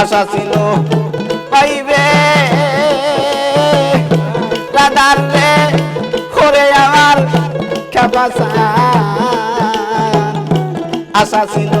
আশা ছিল পাইবে। রাদার রে করে আমার আশা ছিল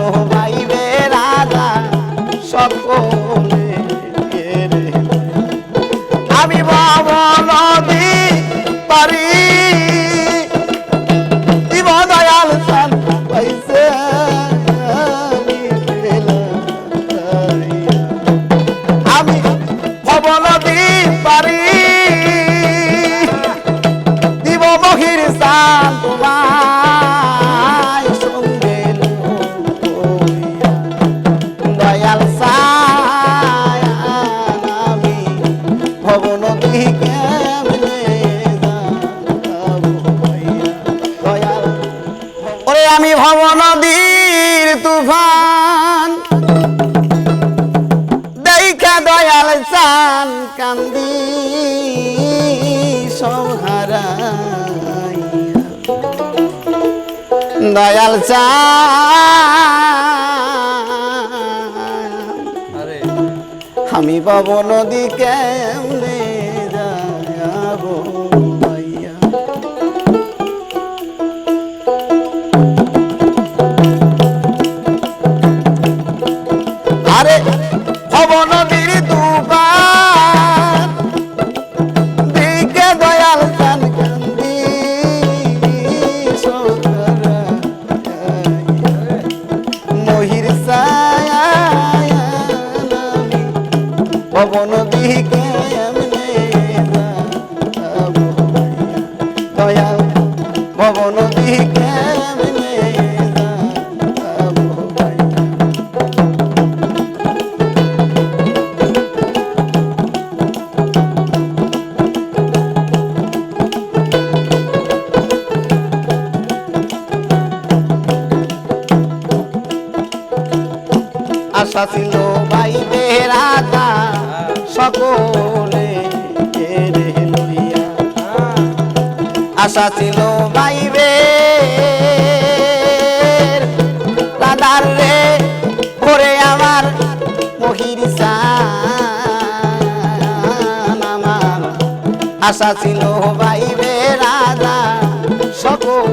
হারাই দয়াল চা। আমি পাবো নদী কেমন বাঁচিল বাইতে রাজা সকলে আশা ছিল বাইবে রাধার রে করে আমার মহির আমার। আশা ছিল বাইবে রাজা সকল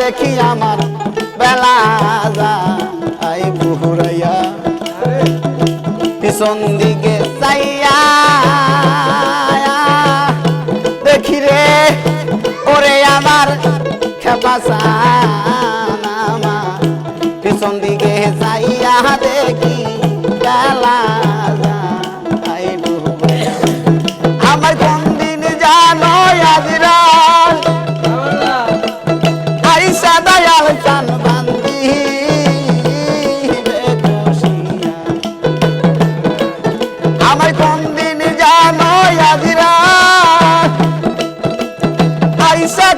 দেখি আমার বেলা আই বুহুরাইয়া। পিছন দিকে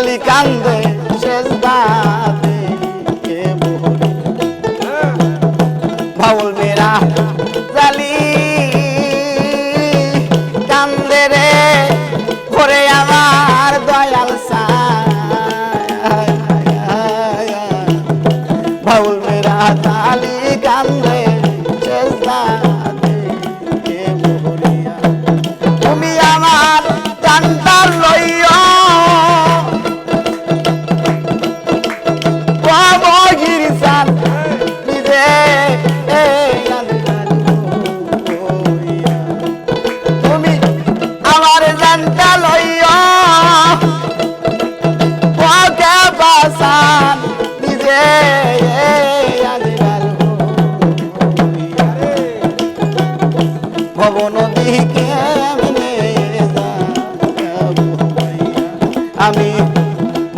জালি কান্দে শেষ দাতে। বাউল মেরা জালি কান্দে রে ঘরে আমার দয়াল বাউল মেরা জালি কান্দে শেষ দাতে। তুমি আমার জানতার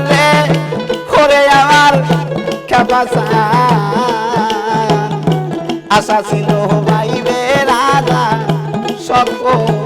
রাধার রে করে আমার খেপাসান আশা ছিল ভাইবে রাজা সকলে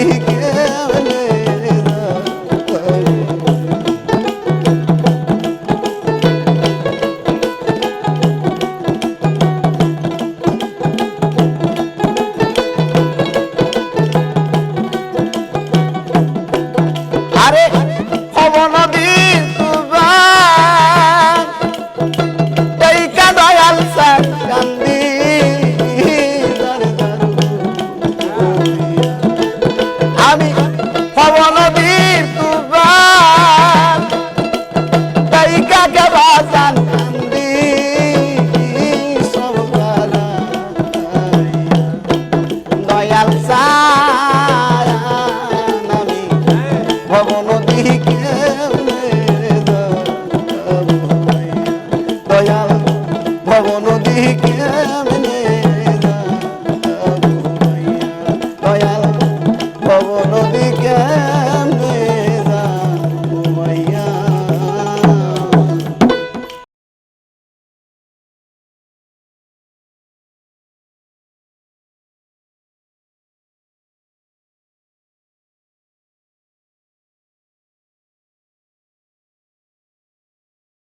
ভবন